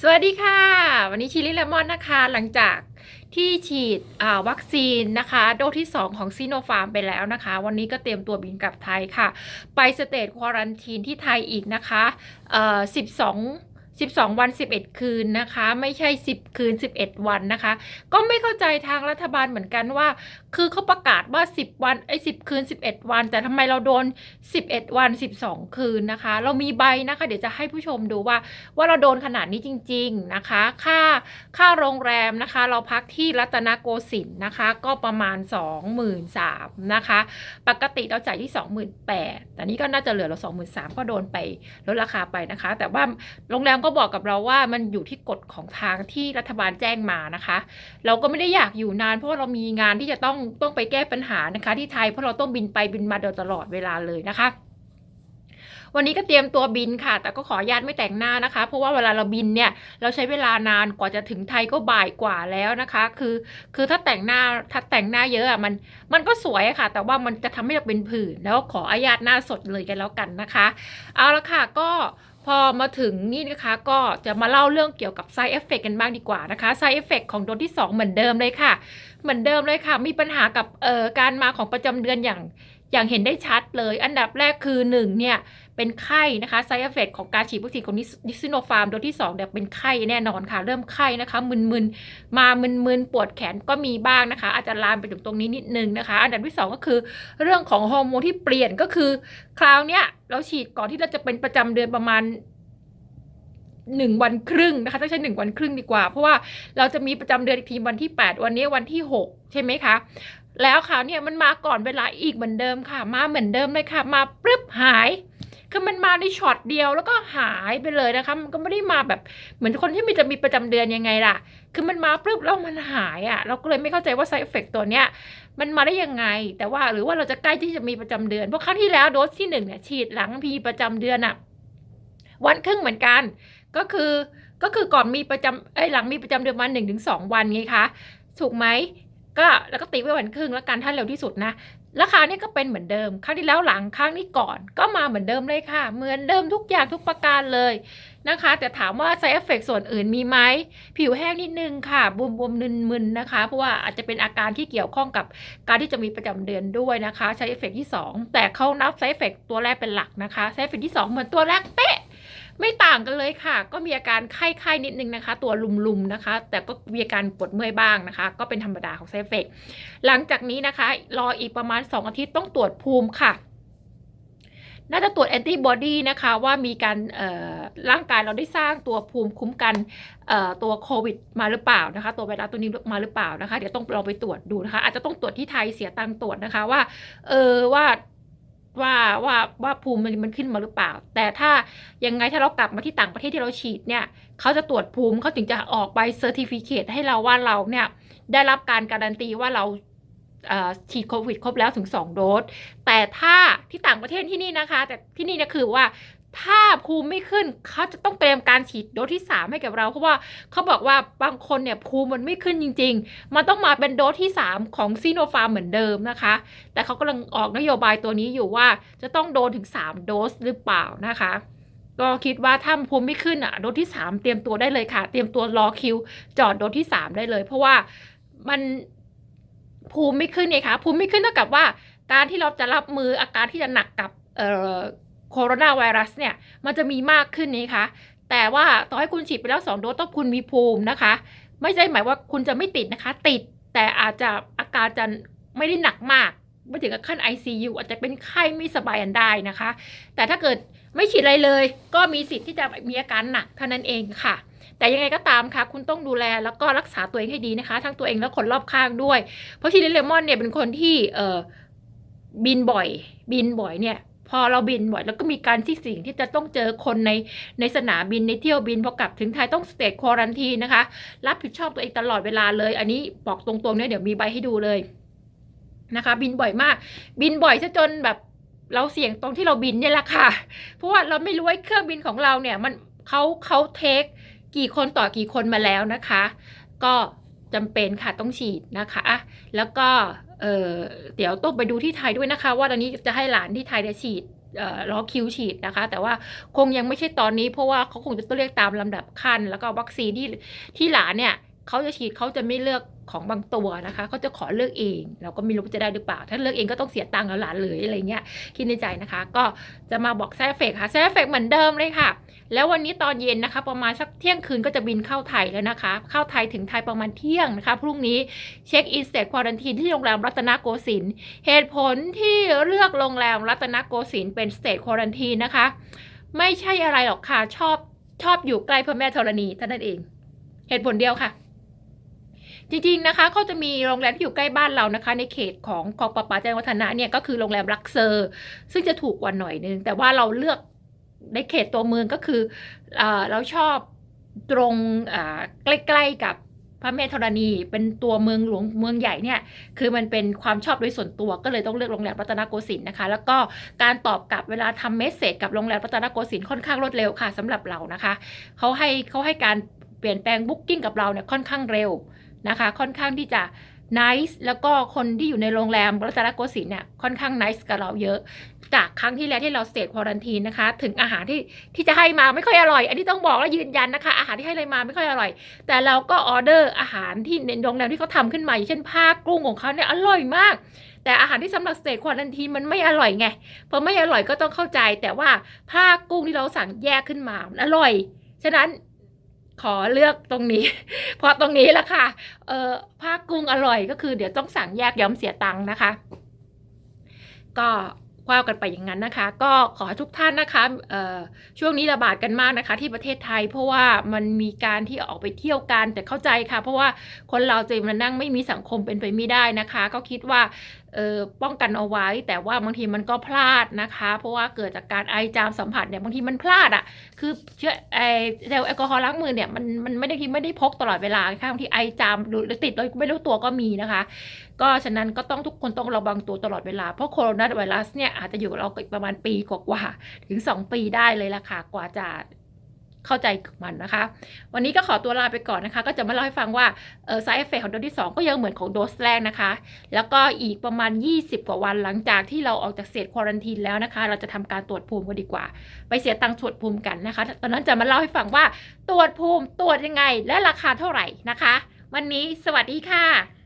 สวัสดีค่ะ วันนี้ชิลลี่เลมอนนะคะ หลังจากที่ฉีดวัคซีนนะคะ โดสที่ 2 ของซีโนฟาร์มไปแล้วนะคะ วันนี้ก็เตรียมตัวบินกลับไทยค่ะ ไปสเตจควอรันทีนที่ไทยอีกนะคะเอ่อ12 12 วัน 11 คืนนะคะ ไม่ใช่ 10 คืน 11 วันนะคะ ก็ไม่เข้าใจทางรัฐบาลเหมือนกันว่า คือเขาประกาศว่า 10 วันไอ้10 คืน 11 วัน แต่ทำไมเราโดน 11 วัน 12 คืนนะคะ เรามีใบนะคะ เดี๋ยวจะให้ผู้ชมดูว่า ว่าเราโดนขนาดนี้จริง ๆนะคะ ค่าค่าโรงแรมนะคะ เราพักที่รัตนโกสินทร์นะคะ ก็ประมาณ 23,000นะคะ ปกติเราจ่ายที่ 28,000แต่นี่ก็น่าจะเหลือเรา23,000ก็โดนไปลดราคาไปนะคะ แต่ว่าโรงแรมก็บอกกับเราว่ามันอยู่ที่กฎของทางที่รัฐบาลแจ้งมานะคะ เราก็ไม่ได้อยากอยู่นาน เพราะเรามีงานที่จะต้องต้องไปแก้ปัญหานะคะ ที่ไทยเพราะเราต้องบินไปบินมาโดยตลอดเวลาเลยนะคะวันนี้ก็เตรียมตัวบินค่ะ แต่ก็ขออนุญาตไม่แต่งหน้านะคะ เพราะว่าเวลาเราบินเนี่ย เราใช้เวลานานกว่าจะถึงไทยก็บ่ายกว่าแล้วนะคะ คือ คือถ้าแต่งหน้า ถ้าแต่งหน้าเยอะอะ มัน มันก็สวยค่ะ แต่ว่ามันจะทำให้เราเป็นผื่น แล้วขออนุญาตหน้าสดเลยกันแล้วกันนะคะ เอาละค่ะ ก็ พอมาถึงนี่นะคะก็จะมาเล่าเรื่องเกี่ยวกับไซเอฟเฟกกันบ้างดีกว่านะคะไซเอฟเฟกของโดสที่ 2 เหมือนเดิมเลยค่ะ เหมือนเดิมเลยค่ะ มีปัญหากับเอ่อการมาของประจำเดือนอย่าง อย่างเห็นได้ชัดเลย อันดับแรกคือ 1 เนี่ย เป็นไข้นะคะ side effect ของการฉีดวัคซีนของนิซิโนฟาร์มโดสที่2เนี่ยเป็นไข้แน่นอนค่ะ เริ่มไข้นะคะ มึนๆ มามึนๆ ปวดแขนก็มีบ้างนะคะ อาจจะลามไปถึงตรงนี้นิดนึงนะคะ อันดับที่ 2 ก็คือ เรื่องของฮอร์โมนที่เปลี่ยนก็คือ คราวเนี้ยเราฉีดก่อนที่เราจะเป็นประจำเดือนประมาณหนึ่งวันครึ่งนะคะต้องใช้หนึ่งวันครึ่งดีกว่า เพราะว่าเราจะมีประจำเดือนอีกทีวันที่ 8 วันนี้วันที่ 6 ใช่ไหมคะ แล้วคราวเนี้ยมันมาก่อนเวลาอีกเหมือนเดิมค่ะ มาเหมือนเดิมเลยค่ะ มาปึ๊บหาย คือมันมาในช็อตเดียวแล้วก็หายไปเลยนะคะ มันก็ไม่ได้มาแบบเหมือนคนที่มีจะมีประจำเดือนยังไงล่ะ คือมันมาปึ๊บแล้วมันหายอะ่ะ เราก็เลยไม่เข้าใจว่า side effect ตัวเนี้ยมันมาได้ยังไง แต่ว่าหรือว่าเราจะใกล้ที่จะมีประจำเดือน เพราะครั้งที่แล้วโดสที่หนึ่งเนี่ยฉีดหลังมีประจำเดือนอะวันครึ่งเหมือนกัน ก็คือก็คือก่อนมีประจำไอ้หลังมีประจำเดือนมาหนึ่งถึงสองวันไงคะ ถูกไหม ก็แล้วก็ตีไว้วันครึ่งแล้วกันถ้าเร็วที่สุดนะ ราคาวนี้ก็เป็นเหมือนเดิมครั้งที่แล้วหลังครั้งนี้ก่อนก็มาเหมือนเดิมเลยค่ะ เหมือนเดิมทุกอย่างทุกประการเลยนะคะ แต่ถามว่า side effect ส่วนอื่นมีไหมผิวแห้งนิดนึงค่ะบวมบวมๆมึนนะคะ เพราะว่าอาจจะเป็นอาการที่เกี่ยวข้องกับการที่จะมีประจำเดือนด้วยนะคะ side effect ที่ 2 แต่เขานับ side effect ตัวแรกเป็นหลักนะคะ side effect ที่2เหมือนตัวแรกเป๊ะ ไม่ต่างกันเลยค่ะ ก็มีอาการไข้ๆนิดนึงนะคะ ตัวลุมๆนะคะ แต่ก็มีอาการปวดเมื่อยบ้างนะคะ ก็เป็นธรรมดาของ side effect หลังจากนี้นะคะ รออีกประมาณ 2 อาทิตย์ต้องตรวจภูมิค่ะน่าจะตรวจแอนติบอดีนะคะว่ามีการเอ่อร่างกายเราได้สร้างตัวภูมิคุ้มกันเอ่อตัวโควิดมาหรือเปล่านะคะ ตัวไวรัสตัวนี้มาหรือเปล่านะคะ เดี๋ยวต้องเราไปตรวจดูนะคะ อาจจะต้องตรวจที่ไทยเสียตังตรวจนะคะว่าเออว่า ว่าว่าว่าภูมิมันมันขึ้นมาหรือเปล่า แต่ถ้ายังไงถ้าเรากลับมาที่ต่างประเทศที่เราฉีดเนี่ยเขาจะตรวจภูมิเขาถึงจะออกใบเซอร์ติฟิเคตให้เราว่าเราเนี่ยได้รับการการันตีว่าเราฉีดโควิดครบแล้วถึง 2 โดส แต่ถ้าที่ต่างประเทศที่นี่นะคะ แต่ที่นี่เนี่ยคือว่า ถ้าภูมิไม่ขึ้นเขาจะต้องเตรียมการฉีดโดสที่ 3 ให้กับเรา เพราะว่าเขาบอกว่าบางคนเนี่ยภูมิมันไม่ขึ้นจริง ๆ มันต้องมาเป็นโดสที่ 3 ของซีโนฟาร์มเหมือนเดิมนะคะ แต่เขากำลังออกนโยบายตัวนี้อยู่ว่าจะต้องโดนถึง 3 โดสหรือเปล่านะคะ ก็คิดว่าถ้าภูมิไม่ขึ้นอะโดสที่ 3 เตรียมตัวได้เลยค่ะ เตรียมตัวรอคิว จอดโดสที่ 3 ได้เลย เพราะว่ามันภูมิไม่ขึ้นไงคะภูมิไม่ขึ้นเท่ากับว่า การที่เราจะรับมืออาการที่จะหนักกับ โคโรนาไวรัสเนี่ย มันจะมีมากขึ้นนี้คะ แต่ว่าต่อให้คุณฉีดไปแล้ว 2 โดสต้องคุณมีภูมินะคะ ไม่ใช่หมายว่าคุณจะไม่ติดนะคะ ติดแต่อาจจะอาการจะไม่ได้หนักมาก ไม่ถึงกับขั้น ICU อาจจะเป็นไข้ไม่สบายอันได้นะคะ แต่ถ้าเกิดไม่ฉีดอะไรเลย ก็มีสิทธิ์ที่จะมีอาการหนักเท่านั้นเองค่ะแต่ยังไงก็ตามค่ะ คุณต้องดูแลแล้วก็รักษาตัวเองให้ดีนะคะ ทั้งตัวเองและคนรอบข้างด้วย เพราะชิลิเลมอนเนี่ยเป็นคนที่เออบินบ่อย บินบ่อยเนี่ย พอเราบินบ่อยแล้วก็มีการที่สิ่งที่จะต้องเจอคนในในสนามบินในเที่ยวบินพอกลับถึงไทยต้องสเตจควอรันทีนะคะ รับผิดชอบตัวเองตลอดเวลาเลย อันนี้บอกตรงๆเนี่ยเดี๋ยวมีใบให้ดูเลยนะคะ บินบ่อยมาก บินบ่อยซะจนแบบเราเสี่ยงตรงที่เราบินเนี่ยแหละค่ะ เพราะว่าเราไม่รู้ว่าเครื่องบินของเราเนี่ยมันเขาเขาเทคกี่คนต่อกี่คนมาแล้วนะคะ ก็จำเป็นค่ะต้องฉีดนะคะอะแล้วก็ เออเดี๋ยวต้องไปดูที่ไทยด้วยนะคะ ว่าตอนนี้จะให้หลานที่ไทยได้ฉีดล็อคิวฉีดนะคะ แต่ว่าคงยังไม่ใช่ตอนนี้ เพราะว่าเขาคงจะต้องเรียกตามลำดับขั้น แล้วก็วัคซีนที่ที่หลานเนี่ยเขาจะฉีดเขาจะไม่เลือก ของบางตัวนะคะเขาจะขอเลือกเอง เราก็ไม่รู้จะได้หรือเปล่า ถ้าเลือกเองก็ต้องเสียตังค์แล้วหลานเลยอะไรเงี้ยคิดในใจนะคะ ก็จะมาบอกแซฟเฟกค่ะแซฟเฟกเหมือนเดิมเลยค่ะ แล้ววันนี้ตอนเย็นนะคะ ประมาณสักเที่ยงคืนก็จะบินเข้าไทยแล้วนะคะ เข้าไทยถึงไทยประมาณเที่ยงนะคะ พรุ่งนี้เช็คอินสเตทควอรันทีนที่โรงแรมรัตนโกสินทร์เหตุผลที่เลือกโรงแรมรัตนโกสินทร์เป็นสเตทควอรันทีนนะคะ ไม่ใช่อะไรหรอกค่ะชอบชอบอยู่ใกล้พระแม่ธรณีเท่านั้นเอง เหตุผลเดียวค่ะ จริงๆนะคะเขาจะมีโรงแรมที่อยู่ใกล้บ้านเรานะคะ ในเขตของคลองประปาแจ้งวัฒนะเนี่ยก็คือโรงแรมลักเซอร์ ซึ่งจะถูกกว่าหน่อยนึง แต่ว่าเราเลือกในเขตตัวเมืองก็คือเอเราชอบตรงใกล้ๆกับพระแม่ธรณีเป็นตัวเมืองหลวงเมืองใหญ่เนี่ยคือมันเป็นความชอบโดยส่วนตัวก็เลยต้องเลือกโรงแรมรัตนโกสินทร์นะคะ แล้วก็การตอบกลับเวลาทำเมสเซจกับโรงแรมรัตนโกสินทร์ค่อนข้างรวดเร็วค่ะสำหรับเรานะคะเขาให้เขาให้การเปลี่ยนแปลงบุ๊กิ้งกับเราเนี่ยค่อนข้างเร็ว นะคะ ค่อนข้างที่จะนิสแล้วก็คนที่อยู่ในโรงแรมรัตนโกสินทร์เนี่ยค่อนข้างนิสกับเราเยอะ จากครั้งที่แล้วที่เราสเตทควอรันทีนะคะ ถึงอาหารที่ที่จะให้มาไม่ค่อยอร่อย อันนี้ต้องบอกและยืนยันนะคะ อาหารที่ให้เลยมาไม่ค่อยอร่อย แต่เราก็ออเดอร์อาหารที่ในโรงแรมที่เขาทำขึ้นมาอย่างเช่นผ้ากุ้งของเขาเนี่ยอร่อยมาก แต่อาหารที่สำหรับสเตทควอรันทีมันไม่อร่อยไงพอไม่อร่อยก็ต้องเข้าใจ แต่ว่าผ้ากุ้งที่เราสั่งแยกขึ้นมาอร่อยฉะนั้น ขอเลือกตรงนี้ เพราะตรงนี้แหละค่ะ เออผ้ากุ้งอร่อยก็คือเดี๋ยวต้องสั่งแยกย้อมเสียตังค์นะคะ ก็ว่ากันไปอย่างนั้นนะคะ ก็ขอทุกท่านนะคะช่วงนี้ระบาดกันมากนะคะ ที่ประเทศไทย เพราะว่ามันมีการที่ออกไปเที่ยวกันแต่เข้าใจค่ะ เพราะว่าคนเราจะมานั่งไม่มีสังคมเป็นไปไม่ได้นะคะ ก็คิดว่า เออป้องกันเอาไว้ แต่ว่าบางทีมันก็พลาดนะคะ เพราะว่าเกิดจากการไอจามสัมผัสเนี่ยบางทีมันพลาดอะ่ะคือเชื้อไอเจลแอลกอฮอล์ล้างมือเนี่ยมันมันไม่ได้ที่ไม่ได้พกตลอดเวลาค่ะบางทีไอจามหรือติดโดยไม่รู้ตัวก็มีนะคะ ก็ฉะนั้นก็ต้องทุกคนต้องระวังตัวตลอดเวลา เพราะโคโรนาไวรัสเนี่ยอาจจะอยู่กับเราประมาณปีกว่าๆถึง 2 ปีได้เลยล่ะค่ะกว่าจะ เข้าใจกับมันนะคะ วันนี้ก็ขอตัวลาไปก่อนนะคะ ก็จะมาเล่าให้ฟังว่าเออ side effect ของโดสที่ 2 ก็ยังเหมือนของโดสแรกนะคะ แล้วก็อีกประมาณ 20 กว่าวันหลังจากที่เราออกจากเศษควอรันทีนแล้วนะคะ เราจะทำการตรวจภูมิกันดีกว่า ไปเสียตังค์ตรวจภูมิกันนะคะ ตอนนั้นจะมาเล่าให้ฟังว่าตรวจภูมิตรวจยังไงและราคาเท่าไหร่นะคะ วันนี้สวัสดีค่ะ